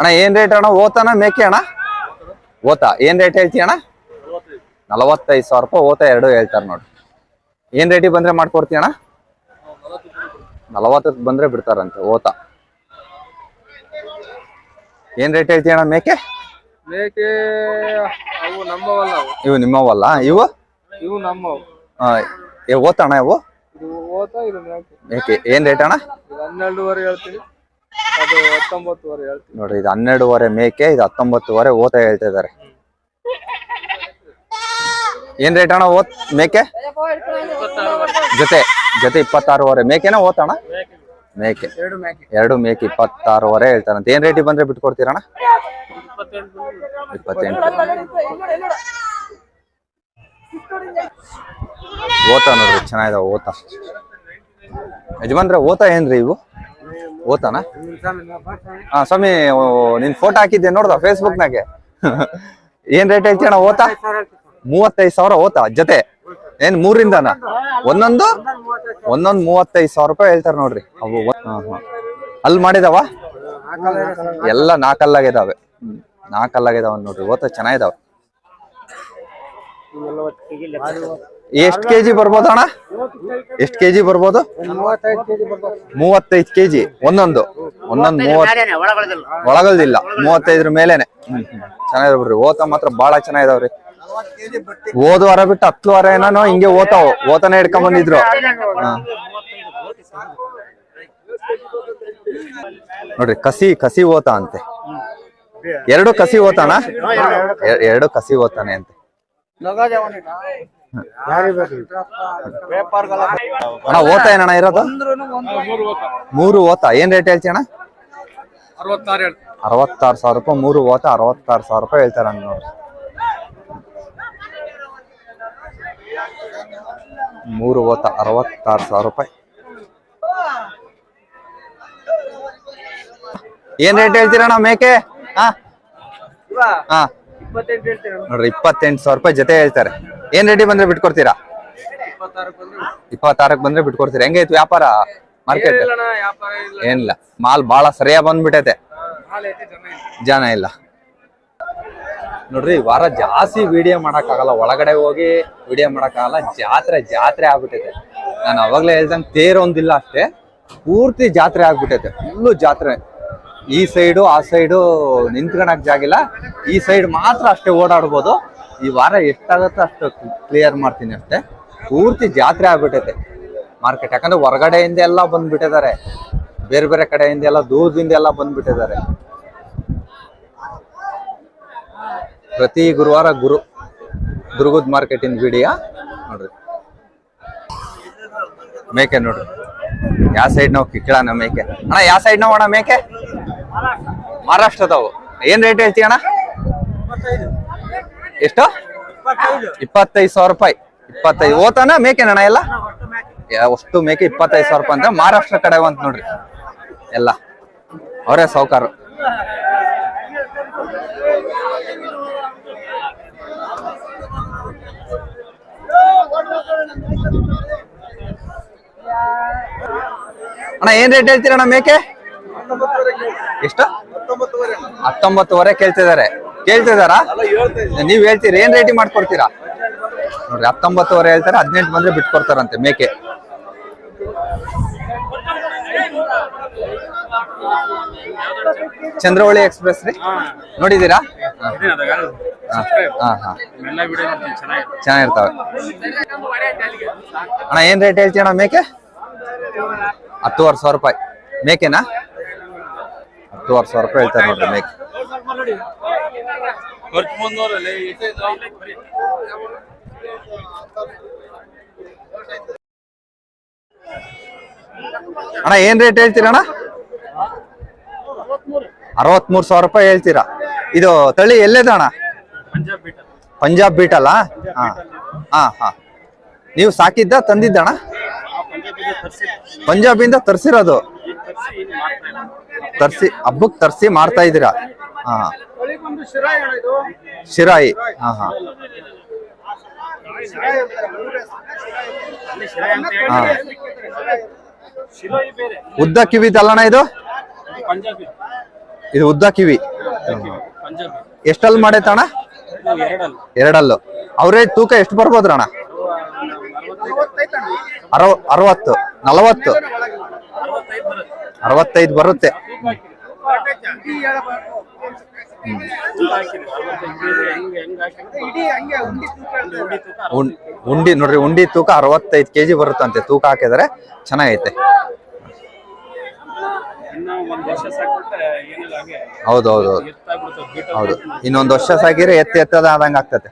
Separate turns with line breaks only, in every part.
ಅಣ್ಣ ಏನ್ ರೇಟ್ ಅಣ್ಣ? ಓತಾನ ಮೇಕೆ ಅಣ್ಣ? ಓತಾ ಏನ್ ರೇಟ್ ಹೇಳ್ತೀಯ ಅಣ್ಣ? ನಲವತ್ತೈದು ಸಾವಿರ ರೂಪಾಯಿ ಓತ ಎರಡು ಹೇಳ್ತಾರೆ ನೋಡಿ. ಏನ್ ರೇಟಿಗೆ ಬಂದ್ರೆ ಮಾಡ್ಕೊಡ್ತೀಯ ಅಣ್ಣ? ನಲವತ್ತಕ್ಕೆ ಬಂದ್ರೆ ಬಿಡ್ತಾರಂತೆ ಓತಾ. ಏನ್ ರೇಟ್ ಹೇಳ್ತೀಯ ಅಣ್ಣ ಮೇಕೆ?
ಮೇಕೆ ಅವು ನಮ್ಮವಲ್ಲ
ಇವು ನಿಮ್ಮವಲ್ಲ ಇವು?
ಇವು ನಮ್ಮವು.
ಇವು?
ಇದು ಓತ ಇದು ಮೇಕೆ.
ಮೇಕೆ ಏನ್ ರೇಟ್ ಅಣ್ಣ?
ಹನ್ನೆರಡುವರೆ ಹೇಳ್ತೀನಿ.
ನೋಡ್ರಿ ಇದು ಹನ್ನೆರಡುವರೆ ಮೇಕೆ ಇದು ಹತ್ತೊಂಬತ್ತುವರೆ ಓತ ಹೇಳ್ತಾ ಇದಾರೆ ಏನ್ ರೇಟ್ ಅಣ್ಣ ಓತ್ ಮೇಕೆ? ಜೊತೆ ಜೊತೆ ಇಪ್ಪತ್ತಾರೂವರೆ. ಮೇಕೆನ
ಎರಡು ಮೇಕೆ.
ಎರಡು ಮೇಕೆ ಇಪ್ಪತ್ತಾರುವರೆ ಹೇಳ್ತಾರಂತ. ಏನ್ ರೇಟಿಗೆ ಬಂದ್ರೆ ಬಿಟ್ಕೊಡ್ತೀರಣ ಇಪ್ಪತ್ತೆಂಟು. ಓತ ನೋಡ್ರಿ ಚೆನ್ನಾಗಿದಾವ ಓತ. ಯಜಮಾನ್ರೆ ಓತ ಏನ್ರಿ ಇವು? ಓತಾನ ಹಾ, ಸ್ವಾಮಿ ನಿನ್ ಫೋಟೋ ಹಾಕಿದ್ದೆ ನೋಡ್ದ ಫೇಸ್ಬುಕ್ನಾಗೆ ಏನ್ ರೇಟ್ ಐತಿ ಅಣ್ಣ ಓತಾ ಮೂವತ್ತೈದು ಸಾವಿರ ಓತಾ ಜೊತೆ? ಏನ್, ಮೂರಿಂದನ? ಒಂದೊಂದು? ಒಂದೊಂದು ಮೂವತ್ತೈದು ಸಾವಿರ ರೂಪಾಯಿ ಹೇಳ್ತಾರ ನೋಡ್ರಿ. ಅವು. ಅಲ್ಲಿ ಮಾಡಿದವ? ಎಲ್ಲ ನಾಲ್ಕಲ್ಲಾಗಿದಾವೆ ನಾಲ್ಕಲ್ಲಾಗಿದಾವ ನೋಡ್ರಿ ಓತ ಚೆನ್ನಾಗಿದಾವೆ. ಎಷ್ಟ್ ಕೆಜಿ ಬರ್ಬೋದು ಅಣ್ಣ? ಎಷ್ಟ್ ಕೆಜಿ ಬರ್ಬೋದು?
ಮೂವತ್ತೈದು ಕೆಜಿ,
ಒಂದೊಂದು. ಒಂದೊಂದು ಒಳಗಲ್ದಿಲ್ಲ ಮೂವತ್ತೈದ್ರ ಮೇಲೆನೆ. ಹ್ಮ್ ಹ್ಮ್. ಚೆನ್ನಾಗಿದೆ ಬಿಡ್ರಿ ಓತ ಮಾತ್ರ ಬಾಳ ಚೆನ್ನಾಗಿದಾವ್ರಿ. ಓದ್ ವಾರ ಬಿಟ್ಟು ಹತ್ತು ವಾರ ಏನೋ ಹಿಂಗೆ ಓತಾವ್ ಓತನ ಹಿಡ್ಕೊಂಡ್ ಬಂದಿದ್ರು. ನೋಡ್ರಿ, ಕಸಿ ಕಸಿ ಓತ ಅಂತೆ. ಎರಡು ಕಸಿ ಓತಾನ ಎರಡು ಕಸಿ ಓತಾನೆ ಅಂತೆ. ಅಣ್ಣ ಓತ ಏನಣ್ಣ ಇರೋದು? ಮೂರು ಓತ ಏನ್ ರೇಟ್ ಹೇಳ್ತಿ ಅಣ್ಣ
ಅರವತ್ತಾರು
ಸಾವಿರ ರೂಪಾಯಿ ಮೂರು ಓತ ಅರವತ್ತಾರು ಸಾವಿರ ರೂಪಾಯಿ ಹೇಳ್ತಾರ ನೋಡ್ರಿ ಮೂರು ಓತ ಅರವತ್ತಾರು ಸಾವಿರ ರೂಪಾಯಿ. ಏನ್ ರೇಟ್ ಹೇಳ್ತೀರಣ್ಣ ಮೇಕೆ? ಹಾ ಹಾ ನೋಡ್ರಿ ಇಪ್ಪತ್ತೆಂಟು ಸಾವಿರ ರೂಪಾಯಿ ಜೊತೆ ಹೇಳ್ತಾರೆ. ಏನ್ ರೆಡಿ ಬಂದ್ರೆ ಬಿಟ್ಕೊಡ್ತೀರಾ?
ಇಪ್ಪತ್ತಾರಕ್ ಬಂದ್ರೆ
ಬಿಟ್ಕೊಡ್ತೀರಾ. ಹೆಂಗೈತಿ ವ್ಯಾಪಾರ? ಮಾರ್ಕೆಟ್ ಏನಿಲ್ಲ ಮಾಲ್ ಬಹಳ ಸರಿಯಾಗಿ ಬಂದ್ಬಿಟ್ಟೈತೆ
ಜನ ಇಲ್ಲ.
ನೋಡ್ರಿ ವಾರ ಜಾಸ್ತಿ ವಿಡಿಯೋ ಮಾಡಕ್ಕಾಗಲ್ಲ. ಒಳಗಡೆ ಹೋಗಿ ವಿಡಿಯೋ ಮಾಡಕ್ಕಾಗಲ್ಲ. ಜಾತ್ರೆ ಜಾತ್ರೆ ಆಗ್ಬಿಟ್ಟೈತೆ ನಾನು ಅವಾಗ್ಲೇ ಹೇಳ್ದಂಗೆ ತೇರೊಂದಿಲ್ಲ ಅಷ್ಟೇ. ಪೂರ್ತಿ ಜಾತ್ರೆ ಆಗ್ಬಿಟ್ಟೈತೆ ಫುಲ್ಲು ಜಾತ್ರೆ. ಈ ಸೈಡು ಆ ಸೈಡು ನಿಂತ್ಕೊಳಕ್ ಜಾಗಿಲ್ಲ. ಈ ಸೈಡ್ ಮಾತ್ರ ಅಷ್ಟೇ ಓಡಾಡ್ಬೋದು. ಈ ವಾರ ಎಷ್ಟಾಗತ್ತೋ ಅಷ್ಟು ಕ್ಲಿಯರ್ ಮಾಡ್ತೀನಿ ಅಷ್ಟೇ. ಪೂರ್ತಿ ಜಾತ್ರೆ ಆಗ್ಬಿಟ್ಟೈತೆ ಮಾರ್ಕೆಟ್ ಯಾಕಂದ್ರೆ ಹೊರಗಡೆಯಿಂದ ಎಲ್ಲ ಬಂದ್ಬಿಟ್ಟಿದ್ದಾರೆ. ಬೇರೆ ಬೇರೆ ಕಡೆಯಿಂದ ಎಲ್ಲ ದೂರದಿಂದ ಎಲ್ಲ ಬಂದ್ಬಿಟ್ಟಿದ್ದಾರೆ. ಪ್ರತಿ ಗುರುವಾರ ಗುರು, ದುರ್ಗದ ಮಾರ್ಕೆಟಿನ ವಿಡಿಯೋ ನೋಡ್ರಿ. ಮೇಕೆ ನೋಡ್ರಿ. ಯಾವ ಸೈಡ್ ನಾವು ಕಿಕ್ಕಳನ ಮೇಕೆ? ಅಣ್ಣ ಯಾವ ಸೈಡ್ ನಾವು ಅಣ್ಣ ಮೇಕೆ? ಮಹಾರಾಷ್ಟ್ರದವು. ಏನ್ ರೇಟ್ ಹೇಳ್ತೀಯ ಅಣ್ಣ ಎಷ್ಟು? ಇಪ್ಪತ್ತೈದು ಸಾವಿರ ರೂಪಾಯಿ. ಇಪ್ಪತ್ತೈದು. ಓತಾನ ಮೇಕೆನಣ್ಣ ಎಲ್ಲ? ಯಾ- ಅಷ್ಟು ಮೇಕೆ ಇಪ್ಪತ್ತೈದು ಸಾವಿರ ರೂಪಾಯಿ ಅಂದ್ರೆ ಮಹಾರಾಷ್ಟ್ರ ಕಡೆ ಅಂತ ನೋಡ್ರಿ. ಎಲ್ಲ. ಅವರೇ ಸಾವುಕಾರ ಅಣ್ಣ, ಏನ್ ರೇಟ್ ಹೇಳ್ತೀರಣ್ಣ ಮೇಕೆ? ಎಷ್ಟು? ಹತ್ತೊಂಬತ್ತುವರೆ. ಕೇಳ್ತಿದಾರೆ ನೀವ್ ಹೇಳ್ತೀರಿ ಏನ್ ರೇಟಿಂಗ್ ಮಾಡ್ಕೊಡ್ತೀರಾ? ನೋಡ್ರಿ ಹತ್ತೊಂಬತ್ತುವರೆ ಹೇಳ್ತಾರೆ ಹದಿನೆಂಟು ಬಂದ್ರೆ ಬಿಟ್ಕೊಡ್ತಾರಂತೆ ಮೇಕೆ. ಚಂದ್ರವಳ್ಳಿ ಎಕ್ಸ್ಪ್ರೆಸ್ ರೀ? ನೋಡಿದೀರಾ ಹಾ ಹಾ ಹಾ. ಚೆನ್ನಾಗಿರ್ತಾವೆ. ಅಣ್ಣ ಏನ್ ರೇಟ್ ಹೇಳ್ತೀಯ ಅಣ್ಣ ಮೇಕೆ? ಹತ್ತುವರೆ ಸಾವಿರ ರೂಪಾಯಿ. ಮೇಕೆನಾ? ಹತ್ತುವರೆ ಸಾವಿರ ರೂಪಾಯಿ ಹೇಳ್ತಾರೆ ನೋಡ್ರಿ ಮೇಕೆ. ಅಣ್ಣ ಏನ್ ರೇಟ್ ಹೇಳ್ತೀರಣ ಅರವತ್ಮೂರು ಸಾವಿರ ರೂಪಾಯಿ ಹೇಳ್ತೀರಾ? ಇದು ತಳಿ ಎಲ್ಲೇದ ಅಣ್ಣ? ಪಂಜಾಬ್ ಬೀಟ್ ಅಲ್ಲ ಹಾ ಹಾ ಹಾ. ನೀವು ಸಾಕಿದ್ದ ತಂದಿದ್ದಣ್ಣ ಪಂಜಾಬಿಂದ ತರ್ಸಿರೋದು? ತರ್ಸಿ ಹಬ್ಬಕ್ ತರ್ಸಿ ಮಾಡ್ತಾ ಇದ್ದೀರಾ? ಹಾ.
ಶಿರಾಯಿ.
ಹಾ ಹಾ. ಉದ್ದ ಕಿವಿ ಅಲ್ಲಣ್ಣ ಇದು? ಇದು ಉದ್ದ ಕಿವಿ. ಎಷ್ಟಲ್ಲಿ ಮಾಡೈತೆ ಅಣ್ಣ?
ಎರಡಲ್ಲ.
ಅವರೇ ತೂಕ ಎಷ್ಟು ಬರ್ಬೋದ್ರ ಅಣ್ಣ? ಅರವ, ಅರವತ್ತು, ನಲವತ್ತು. ಅರವತ್ತೈದು ಬರುತ್ತೆ. ಉಂಡಿ ನೋಡ್ರಿ ಉಂಡಿ ತೂಕ ಅರವತ್ತೈದು ಕೆಜಿ ಬರುತ್ತಂತೆ. ತೂಕ ಹಾಕಿದ್ರೆ ಚೆನ್ನಾಗೈತೆ. ಹೌದು. ಹೌದು ಹೌದು ಇನ್ನೊಂದು ವರ್ಷ ಸಾಕಿದ್ರೆ ಎತ್ತ ಎತ್ತದ ಆದಂಗ ಆಗ್ತತೆ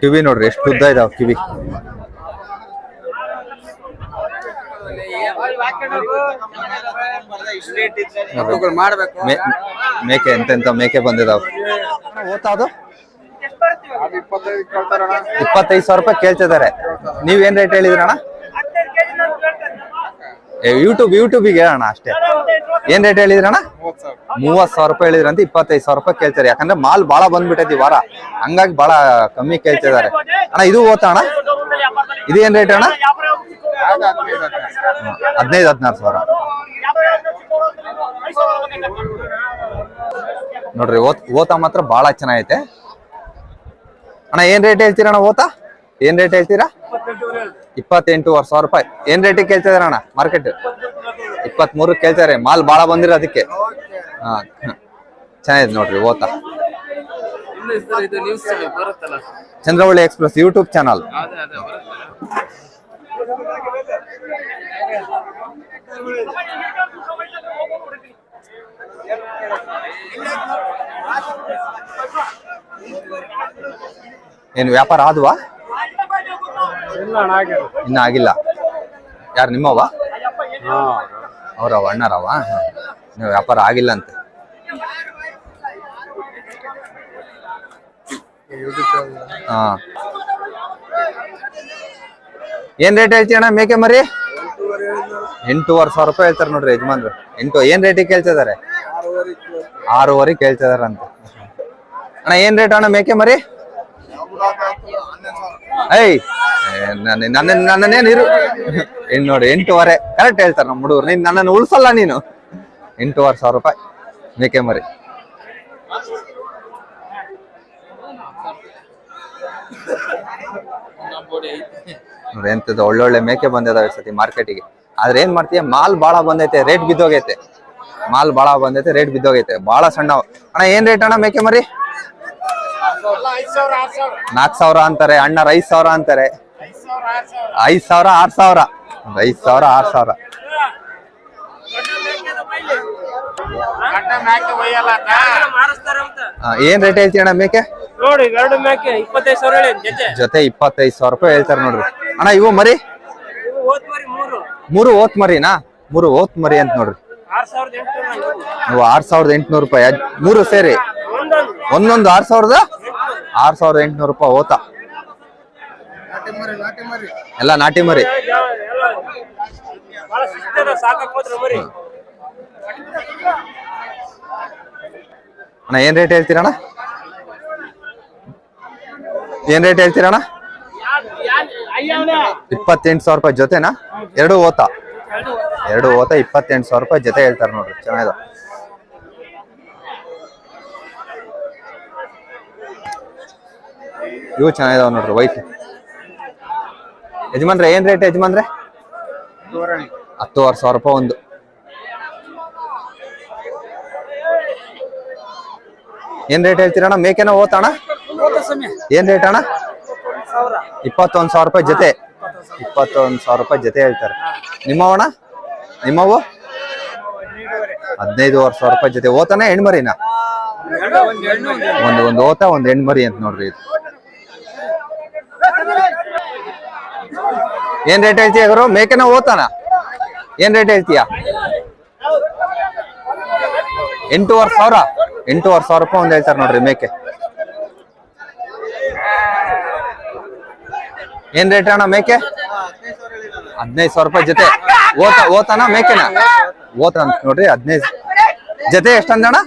ಕಿವಿ ನೋಡ್ರಿ ಎಷ್ಟು ಉದ್ದ ಇದಾವ ಕಿವಿ? ಮೇಕೆ ಎಂತೆಂತ ಮೇಕೆ ಬಂದಿದಾವ?
ಓತಾದು ಇಪ್ಪತ್ತೈದು
ಸಾವಿರ ರೂಪಾಯಿ ಕೇಳ್ತಿದ್ದಾರೆ. ಏನ್ ರೇಟ್ ಹೇಳಿದ್ರಣ್ಣ? ಯೂಟ್ಯೂಬ್ ಯೂಟ್ಯೂಬಿಗೆ ಹೇಳೋಣ ಅಷ್ಟೇ. ಏನ್ ರೇಟ್ ಹೇಳಿದ್ರಣ್ಣ ಮೂವತ್ ಸಾವಿರ ರೂಪಾಯಿ ಹೇಳಿದ್ರಂತ ಇಪ್ಪತ್ತೈದು ಸಾವಿರ ರೂಪಾಯಿ ಕೇಳ್ತಾರೆ. ಯಾಕಂದ್ರೆ ಮಾಲ್ ಬಾಳ ಬಂದ್ಬಿಟ್ಟೈತಿ ವಾರ. ಹಂಗಾಗಿ ಬಾಳ ಕಮ್ಮಿ ಕೇಳ್ತಿದ್ದಾರೆ. ಅಣ್ಣ, ಇದು ಓದ್ತಾ ಅಣ್ಣ? ಇದು ಏನ್ ರೇಟ್ ಅಣ್ಣ?
ಹದಿನೈದು,
ಹದಿನಾರು ಸಾವಿರ. ನೋಡ್ರಿ ಓತ್ ಓತ ಮಾತ್ರ ಬಾಳ ಚೆನ್ನಾಗೈತೆ. ಅಣ್ಣ, ಏನ್ ರೇಟ್ ಹೇಳ್ತೀರಾ ಅಣ್ಣ ಓತ ಏನ್ ರೇಟ್ ಹೇಳ್ತೀರಾ? ಇಪ್ಪತ್ತೆಂಟೂವರೆ ಸಾವಿರ ರೂಪಾಯಿ. ಏನ್ ರೇಟಿಗೆ ಕೇಳ್ತಿದಾರೆ ಅಣ್ಣ? ಮಾರ್ಕೆಟ್ ಇಪ್ಪತ್ತ್ ಮೂರು ಕೇಳ್ತಾರೆ ಮಾಲ್ ಬಾಳ ಬಂದಿರೋ ಅದಕ್ಕೆ. ಹಾ ಚೆನ್ನಾಗಿದೆ ನೋಡ್ರಿ, ಓತ.
ಇದು ನ್ಯೂಸ್ ಬರುತ್ತಲ್ಲ
ಚಂದ್ರವಳ್ಳಿ ಎಕ್ಸ್ಪ್ರೆಸ್ ಯೂಟ್ಯೂಬ್ ಚಾನಲ್
ಅದೇ ಅದೇ ಬರುತ್ತಲ್ಲ
ಏನು ವ್ಯಾಪಾರ ಆದ್ವಾ?
ಇಲ್ಲ ಅಣ್ಣ ಆಗ್ಯದ
ಇನ್ನ ಆಗಿಲ್ಲ. ಯಾರು ನಿಮ್ಮವ ಅವರವ ಅಣ್ಣರವ ನೀವು ವ್ಯಾಪಾರ ಆಗಿಲ್ಲ ಅಂತೆ ಹಾ. ಏನ್ ರೇಟ್ ಹೇಳ್ತೀಯ ಅಣ್ಣ ಮೇಕೆ ಮರಿ? ಎಂಟೂವರೆ ಸಾವಿರ ರೂಪಾಯಿ ಹೇಳ್ತಾರೆ ನೋಡ್ರಿ ಯಜಮಾನ್ರು. ಎಂಟು ಏನ್ ರೇಟಿಗೆ ಕೇಳ್ತಿದಾರೆ ಆರೂವರೆ ಕೇಳ್ತಿದಾರಂತ. ಅಣ್ಣ ಏನ್ ರೇಟ್ ಅಣ್ಣ ಮೇಕೆ ಮರಿ? ಏಯ್ ನನ್ನ ನನ್ನ ನನ್ನ ಇರು ಇನ್ ನೋಡಿ ಎಂಟೂವರೆ ಕರೆಕ್ಟ್ ಹೇಳ್ತಾರೆ ನಮ್ಮ ಹುಡುಗರು. ನೀನ್ ನನ್ನನ್ನು ಉಳಿಸಲ್ಲ ನೀನು. ಎಂಟೂವರೆ ಸಾವಿರ ರೂಪಾಯಿ. ಮೇಕೆ ಮರಿ. ನೋಡಿ ಎಂತದ ಒಳ್ಳೊಳ್ಳೆ ಮೇಕೆ ಬಂದಿದಾವೆ ಸತಿ ಮಾರ್ಕೆಟಿಗೆ ಆದ್ರೆ ಏನ್ ಮಾಡ್ತೀಯ? ಮಾಲ್ ಬಾಳ ಬಂದೈತೆ ರೇಟ್ ಬಿದ್ದೋಗೈತೆ. ಮಾಲ್ ಬಾಳ ಬಂದೈತೆ ರೇಟ್ ಬಿದ್ದೋಗೈತೆ. ಬಾಳ ಸಣ್ಣ ಅಣ್ಣ, ಏನ್ ರೇಟ್ ಅಣ್ಣ ಮೇಕೆ ಮರಿ? ನಾಲ್ಕ್ ಸಾವಿರ ಅಂತಾರೆ. ಅಣ್ಣ ಐದ್ ಸಾವಿರ ಅಂತಾರೆ. ಐದ್ ಸಾವಿರ ಆರ್ ಸಾವಿರ. ಐದ್ ಸಾವಿರ ಆರ್ ಸಾವಿರ. ಏನ್ ರೇಟ್ ಹೇಳ್ತೀಯ ಅಣ್ಣ ಮೇಕೆ?
ನೋಡಿ ಎರಡು ಮೇಕೆ ಇಪ್ಪತ್ತೈದು ಸಾವಿರ ಜೊತೆ.
ಇಪ್ಪತ್ತೈದು ಸಾವಿರ ರೂಪಾಯಿ ಹೇಳ್ತಾರೆ ನೋಡ್ರಿ. ಅಣ್ಣ ಇವು ಮರಿ?
ಮರಿ
ಓತ್ ಮರಿನಾ? ಮೂರು ಓತ್ ಮರಿ ಅಂತ ನೋಡ್ರಿ.
ಆರ್ ಸಾವಿರದ ಎಂಟು
ನೀವು ಆರ್ ಸಾವಿರದ ಎಂಟುನೂರು ರೂಪಾಯಿ. ಮೂರು ಸೇರಿ?
ಒಂದೊಂದು.
ಒಂದೊಂದು ಆರ್ ಸಾವಿರದ? ಆರ್ ಸಾವಿರದ ಎಂಟುನೂರು ರೂಪಾಯಿ ಓತ ಎಲ್ಲ ನಾಟಿ ಮರಿ. ಅಣ್ಣ, ಏನ್ ರೇಟ್ ಹೇಳ್ತೀರಣ್ಣ ಏನ್ ರೇಟ್ ಹೇಳ್ತೀರಣ್ಣ ಇಪ್ಪತ್ತೆಂಟು ಸಾವಿರ ರೂಪಾಯಿ ಜೊತೆನಾ? ಎರಡು ಓತ. ಎರಡು ಓತ, ಇಪ್ಪತ್ತೆಂಟು ಸಾವಿರ ರೂಪಾಯಿ ಜೊತೆ ಹೇಳ್ತಾರೆ ನೋಡ್ರಿ, ಚೆನ್ನಾಗಿದೆ. ಇವು ಚೆನ್ನಾಗಿದಾವ ನೋಡ್ರಿ ವೈಟ್ ಯಜಮಾನ್ರೆ ಏನ್ ರೇಟ್ ಯಜಮಾನ್ರೆ? ಹತ್ತುವರೆ. ಸಾವಿರ ರೂಪಾಯಿ ಒಂದು. ಏನ್ ರೇಟ್ ಹೇಳ್ತೀರಣ್ಣ? ಮೇಕೆನ ಓತಣ ಏನ್ ರೇಟ್ ಅಣ್ಣ? ಇಪ್ಪತ್ತೊಂದು ಸಾವಿರ. ರೂಪಾಯಿ ಜೊತೆ. ಇಪ್ಪತ್ತೊಂದು ಸಾವಿರ. ರೂಪಾಯಿ ಜೊತೆ ಹೇಳ್ತಾರೆ. ನಿಮ್ಮವಣ ನಿಮ್ಮವು ಹದಿನೈದುವರೆ. ಸಾವಿರ ರೂಪಾಯಿ ಜೊತೆ. ಓತಾನೆ ಹೆಣ್ಮರಿನ? ಒಂದು ಒಂದು. ಓತ ಒಂದು ಹೆಣ್ಮರಿ ಅಂತ ನೋಡ್ರಿ ಇದು. ಏನ್ ರೇಟ್ ಹೇಳ್ತೀಯ ಗುರು? ಮೇಕೆನ ಓತಾನ ಏನ್ ರೇಟ್ ಹೇಳ್ತೀಯ? ಎಂಟೂವರೆ ಸಾವಿರ? ಎಂಟೂವರೆ ಸಾವಿರ ರೂಪಾಯಿ ಒಂದು ಹೇಳ್ತಾರೆ ನೋಡ್ರಿ ಮೇಕೆ. ಏನ್ ರೇಟ್ ಅಣ್ಣ ಮೇಕೆ? ಹದಿನೈದು ಸಾವಿರ ರೂಪಾಯಿ ಜೊತೆ. ಓತ ಓತಾನ ಮೇಕೆನ? ಓತ ಅಂತ ನೋಡ್ರಿ ಹದಿನೈದು ಜೊತೆ ಎಷ್ಟಂದಣ್ಣ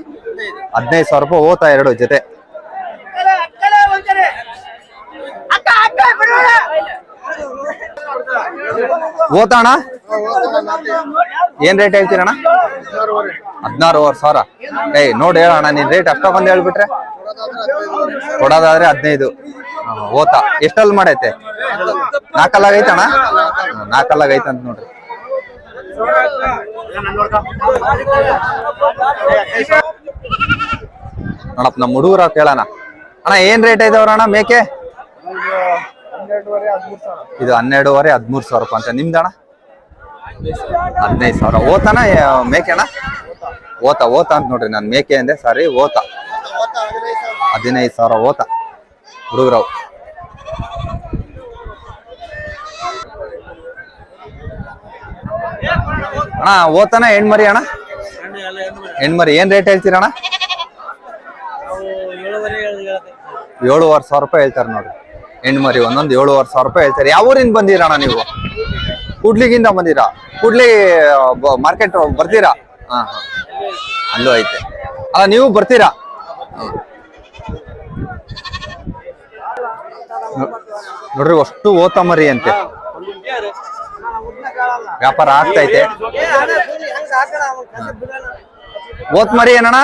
ಹದಿನೈದು ಸಾವಿರ ರೂಪಾಯಿ ಓತ ಎರಡು ಜೊತೆ
ಅಕ್ಕ ಅಕ್ಕ ಬಿಡೋಣ
ಓತಣ ಏನ್ ರೇಟ್ ಹೇಳ್ತೀರಣ್ಣ? ಹದಿನಾರುವರೆ ಸಾವಿರ. ಏಯ್, ನೋಡಿ ಹೇಳಣ್ಣ, ನೀನ್ ರೇಟ್ ಅಷ್ಟೊಂದು ಹೇಳ್ಬಿಟ್ರೆ? ಕೊಡೋದಾದ್ರೆ ಹದಿನೈದು. ಓತ ಎಷ್ಟಲ್ಲಿ ಮಾಡೈತೆ? ನಾಲ್ಕಲ್ಲಾಗ ಐತಣ್ಣ ನಾಲ್ಕಲ್ಲಾಗ ಐತಂತ ನೋಡ್ರಿ. ನೋಡಪ್ಪ, ನಮ್ಮ ಹುಡುಗರ ಕೇಳೋಣ. ಅಣ್ಣ, ಏನ್ ರೇಟ್ ಐತೆ ಅಣ್ಣ ಮೇಕೆ? ಇದು ಹನ್ನೆರಡುವರೆ ಹದಿಮೂರು ಸಾವಿರ ರೂಪಾಯಿ ಅಂತ. ನಿಮ್ದಣ ಹದಿನೈದು ಸಾವಿರ. ಓತನ ಮೇಕೆ ಅಣ್ಣ ಓತ ಓತ ಅಂತ ನೋಡ್ರಿ ನಾನು. ಮೇಕೆ ಅಂದೆ ಸಾರಿ ಓತ. ಹದಿನೈದು ಸಾವಿರ ಓತ. ಹುಡುಗರವು ಅಣ್ಣ ಓತನ ಹೆಣ್ಮರಿ ಅಣ್ಣ? ಹೆಣ್ಮರಿ. ಏನ್ ರೇಟ್ ಹೇಳ್ತೀರಣ್ಣ? ಏಳುವರೆ ಸಾವಿರ ರೂಪಾಯಿ ಹೇಳ್ತಾರೆ ನೋಡ್ರಿ. ಹೆಣ್ಮರಿ ಒಂದೊಂದು ಏಳುವರೆ ಸಾವಿರ ರೂಪಾಯಿ ಹೇಳ್ತಾರೆ. ಯಾವ ಊರಿಂದ ಬಂದಿರಣ್ಣ ನೀವು? ಕುಡ್ಲಿಗಿಂದ ಬಂದಿರಾ? ಕೂಡ್ಲಿ ಮಾರ್ಕೆಟ್ ಬರ್ತೀರಾ? ಹಾ ಹಾ. ಅಲ್ಲೂ ಐತೆ. ಅಲ್ಲ, ನೀವು ಬರ್ತೀರಾ. ನೋಡ್ರಿ, ಅಷ್ಟು ಓತ ಮರಿ ಅಂತೆ. ವ್ಯಾಪಾರ ಆಗ್ತೈತೆ ಓತ್ ಮರಿ ಏನಣ್ಣ?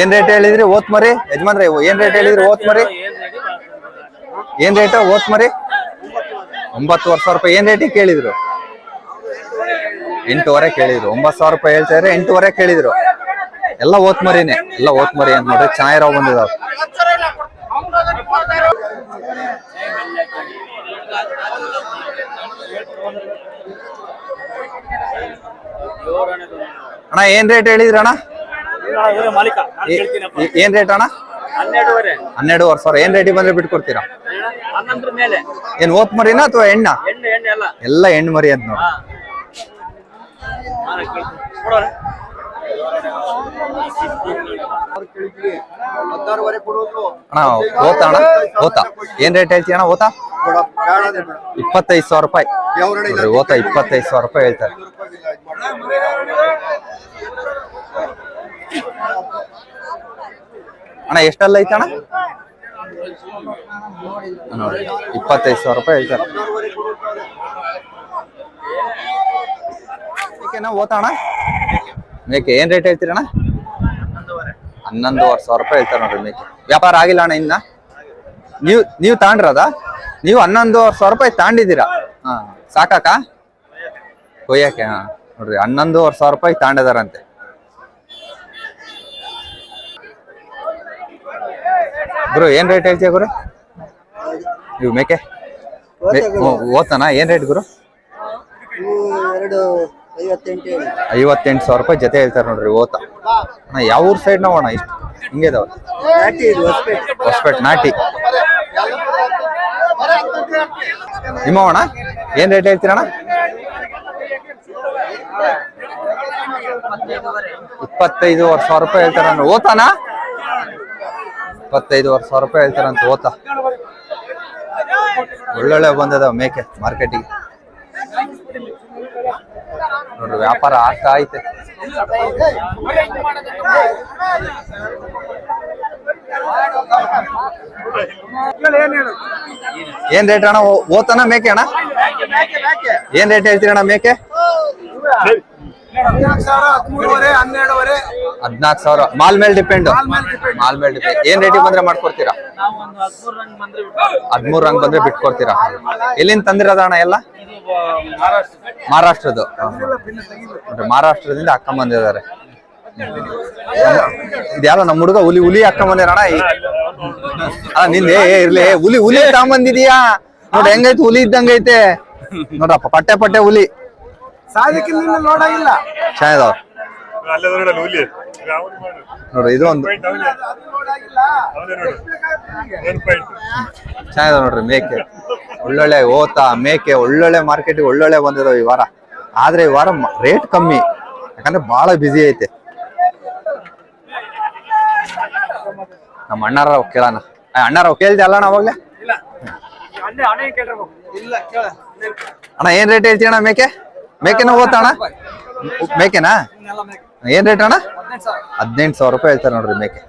ಏನ್ ರೇಟ್ ಹೇಳಿದ್ರಿ? ಓತ್ ಮರಿ? ಯಜಮಾನ್ರಿ, ಏನ್ ರೇಟ್ ಹೇಳಿದ್ರಿ? ಓತ್ ಮರಿ? ಏನ್ ರೇಟ್ ಓತ್ ಮರಿ? ಒಂಬತ್ತುವರೆ ಸಾವಿರ ರೂಪಾಯಿ. ಏನ್ ರೇಟಿಗೆ ಕೇಳಿದ್ರು? ಎಂಟೂವರೆ ಕೇಳಿದ್ರು. ಒಂಬತ್ತು ಸಾವಿರ ರೂಪಾಯಿ ಹೇಳ್ತಾ ಇದ್ರೆ ಎಂಟೂವರೆ ಕೇಳಿದ್ರು. ಎಲ್ಲ ಓತ್ ಮರಿನೇ. ಎಲ್ಲ ಓತ್ ಮರಿ ಅಂತ ನೋಡ್ರಿ. ಚೆನ್ನಾಗಿರೋ ಬಂದಿದಾವ್. ಅಣ್ಣ, ಏನ್ ರೇಟ್ ಹೇಳಿದ್ರಿ ಅಣ್ಣ?
ಮಾಲೀಕ.
ಏನ್ ರೇಟ್ ಅಣ್ಣ?
ಹನ್ನೆರಡುವರೆ.
ಹನ್ನೆರಡುವರೆ ಸಾವಿರ. ಏನ್ ರೇಟಿಗೆ ಬಂದ್ರೆ ಬಿಟ್ಕೊಡ್ತೀರಾ?
ಹನ್ನೊಂದ್ರ ಮೇಲೆ.
ಏನ್ ಓಪ್ ಮರಿನಾ ಅಥವಾ ಹೆಣ್ಣ
ಎಣ್ಣೆ ಎಣ್ಣೆ ಎಲ್ಲ.
ಎಲ್ಲ ಹೆಣ್ಣು ಮರಿ ಅಂತ ನೋಡಿ.
ಕೊಡೋದು.
ಅಣ್ಣ ಓತ ಅಣ್ಣ? ಓತ. ಏನ್ ರೇಟ್ ಹೇಳ್ತೀಯ ಅಣ್ಣ ಓತ? ಇಪ್ಪತ್ತೈದು ಸಾವಿರ ರೂಪಾಯಿ. ಓತ ಇಪ್ಪತ್ತೈದು ಸಾವಿರ ರೂಪಾಯಿ ಹೇಳ್ತಾರೆ. ಅಣ್ಣ, ಎಷ್ಟಲ್ಲ ಐತೆ ಅಣ್ಣ? ನೋಡಿ, ಇಪ್ಪತ್ತೈದು ಸಾವಿರ ರೂಪಾಯಿ ಹೇಳ್ತಾರೆ ಮೇಕೆ ಏನ್ ರೇಟ್ ಹೇಳ್ತೀರಣ್ಣ ಹನ್ನೊಂದುವರೆ ಸಾವಿರ ರೂಪಾಯಿ ಹೇಳ್ತಾರೆ ನೋಡ್ರಿ ಮೇಕೆ. ವ್ಯಾಪಾರ ಆಗಿಲ್ಲ ಅಣ್ಣ ಇನ್ನ? ನೀವು ನೀವು ತಾಂಡ್ರದ ನೀವು ಹನ್ನೊಂದುವರೆ ಸಾವಿರ ರೂಪಾಯಿ ತಾಂಡಿದ್ದೀರಾ? ಹಾ, ಸಾಕಾಕ? ಕೊಯ್ಯಕ್ಕೆ ಹಾ. ನೋಡ್ರಿ, ಹನ್ನೊಂದುವರೆ ಸಾವಿರ ರೂಪಾಯಿ ತಾಂಡಿದಾರಂತೆ. ಗುರು ಏನ್ ರೇಟ್ ಹೇಳ್ತೀಯ ಗುರು? ಇವು ಮೇಕೆ? ಓದ್ತಾನ? ಏನ್ ರೇಟ್ ಗುರು?
ಐವತ್ತೆಂಟು
ಸಾವಿರ ರೂಪಾಯಿ ಜೊತೆ ಹೇಳ್ತಾರೆ ನೋಡ್ರಿ ಓತ ಅಣ್ಣ ಯಾವ ಊರ್ ಸೈಡ್ ನಾವು ಅಣ್ಣ ಇಷ್ಟು ಹಿಂಗೆ ಇದಾವ
ಹೊಸಪೇಟ್.
ನಾಟಿ. ನಿಮ್ಮ ಅಣ್ಣ ಏನ್ ರೇಟ್ ಹೇಳ್ತೀರಣ್ಣ? ಇಪ್ಪತ್ತೈದು ಸಾವಿರ ರೂಪಾಯಿ ಹೇಳ್ತಾರ ಓತಾನ ಇಪ್ಪತ್ತೈದುವರೆ ಸಾವಿರ ರೂಪಾಯಿ ಹೇಳ್ತಾರಂತ ಓತ ಒಳ್ಳೊಳ್ಳೆ ಬಂದದ ಮೇಕೆ ಮಾರ್ಕೆಟಿಗೆ. ನೋಡ್ರಿ, ವ್ಯಾಪಾರ ಆಗ್ತಾ ಐತೆ. ಏನ್ ರೇಟ್ ಅಣ್ಣ? ಓತನ ಮೇಕೆ ಅಣ್ಣ? ಏನ್ ರೇಟ್ ಹೇಳ್ತೀರಣ್ಣ ಮೇಕೆ?
ಹನ್ನೆರಡುವರೆ.
ಹದ್ನಾಲ್ಕು ಸಾವಿರ. ಮಾಲ್ ಮೇಲೆ ಡಿಪೆಂಡ್ ಮಾಲ್ ಮೇಲೆ ಡಿಪೆಂಡ್ ಏನ್ ರೇಟಿಗೆ ಬಂದ್ರೆ ಮಾಡ್ಕೊಡ್ತೀರಾ?
ಹದಿಮೂರು ರಂಗ್ ಬಂದ್ರೆ
ಹಂಗ್ ಬಿಟ್ಕೊಡ್ತೀರಾ? ಎಲ್ಲಿಂದ ತಂದಿರೋದ ಅಣ್ಣ ಎಲ್ಲ?
ಇದು ಮಹಾರಾಷ್ಟ್ರ
ಮಹಾರಾಷ್ಟ್ರದ್ದು. ಮಹಾರಾಷ್ಟ್ರದಿಂದ. ಅಕ್ಕ ಬಂದಿದ್ದಾರೆ. ಇದ್ಯಾವ ನಮ್ಮ ಹುಡುಗ ಹುಲಿ ಹುಲಿ ಅಕ್ಕ ಬಂದಿರಣ ಅಣ್ಣ. ಏ, ಇರ್ಲಿ. ಹುಲಿ ಹುಲಿ ತಗೊಂಬಂದಿದ್ಯಾ ನೋಡ್ರಿ ಹೆಂಗೈತೆ? ಹುಲಿ ಇದ್ದಂಗೈತೆ. ನೋಡ್ರಪ್ಪ ಪಟ್ಟೆ ಪಟ್ಟೆ ಹುಲಿ.
ಸಾಧಕ್ಕೆ ನಿನ್ನ ನೋಡಾಗಿಲ್ಲ.
ಚೆನ್ನಾಗಿದಾವ ನೋಡ್ರಿ ಇದು ಒಂದು ಚೆನ್ನಾಗಿದೆ ನೋಡ್ರಿ ಮೇಕೆ. ಒಳ್ಳೊಳ್ಳೆ ಓತ ಮೇಕೆ ಒಳ್ಳೊಳ್ಳೆ ಮಾರ್ಕೆಟ್ ಒಳ್ಳೊಳ್ಳೆ ಬಂದಿದಾವೆ ಈ ವಾರ. ಆದ್ರೆ ಈ ವಾರ ರೇಟ್ ಕಮ್ಮಿ. ಯಾಕಂದ್ರೆ ಬಹಳ ಬ್ಯುಸಿ ಐತೆ. ನಮ್ಮ ಅಣ್ಣಾರ ಕೇಳೋಣ. ಅಣ್ಣಾರ ಕೇಳ್ದೆ ಅಲ್ಲ ಅಣ್ಣ ಅವಾಗ್ಲೇ?
ಇಲ್ಲ ಅಣ್ಣೆ ಅಣ್ಣೆ ಕೇಳಿರ್ಬೇಕು ಇಲ್ಲ ಕೇಳ.
ಅಣ್ಣ ಏನ್ ರೇಟ್ ಹೇಳ್ತೀಯ ಅಣ್ಣ ಮೇಕೆ? ಮೇಕೆನ ಅಣ್ಣ? ಮೇಕೆನಾ? ಏನ್ ರೇಟ್ ಅಣ್ಣ? ಹದಿನೆಂಟು ಸಾವಿರ ರೂಪಾಯಿ ಹೇಳ್ತಾರೆ ನೋಡ್ರಿ ಮೇಕೆ.